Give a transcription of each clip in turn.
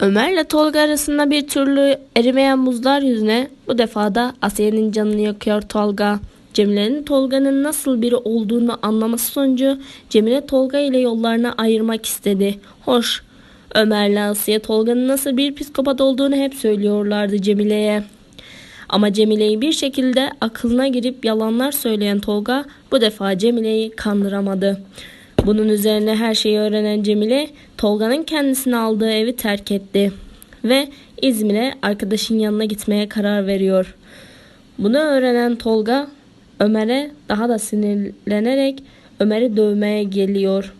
Ömer'le Tolga arasında bir türlü erimeyen buzlar yüzüne bu defa da Asiye'nin canını yakıyor Tolga. Cemile'nin Tolga'nın nasıl biri olduğunu anlaması sonucu Cemile Tolga ile yollarını ayırmak istedi. Hoş, Ömer'le Asiye Tolga'nın nasıl bir psikopat olduğunu hep söylüyorlardı Cemile'ye. Ama Cemile'yi bir şekilde aklına girip yalanlar söyleyen Tolga bu defa Cemile'yi kandıramadı. Bunun üzerine her şeyi öğrenen Cemile Tolga'nın kendisini aldığı evi terk etti ve İzmir'e arkadaşın yanına gitmeye karar veriyor. Bunu öğrenen Tolga Ömer'e daha da sinirlenerek Ömer'i dövmeye geliyor.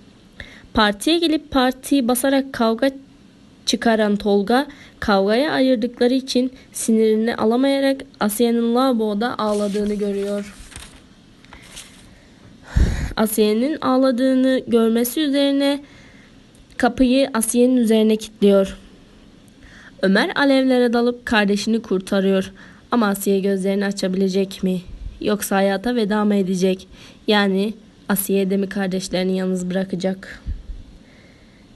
Partiye gelip partiyi basarak kavga çıkaran Tolga kavgaya ayırdıkları için sinirini alamayarak Asiye'nin lavaboda ağladığını görüyor. Asiye'nin ağladığını görmesi üzerine kapıyı Asiye'nin üzerine kilitliyor. Ömer alevlere dalıp kardeşini kurtarıyor. Ama Asiye gözlerini açabilecek mi? Yoksa hayata veda mı edecek? Yani Asiye de mi kardeşlerini yalnız bırakacak?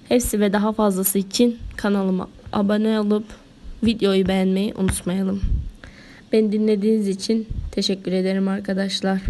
Hepsi ve daha fazlası için kanalıma abone olup videoyu beğenmeyi unutmayalım. Beni dinlediğiniz için teşekkür ederim arkadaşlar.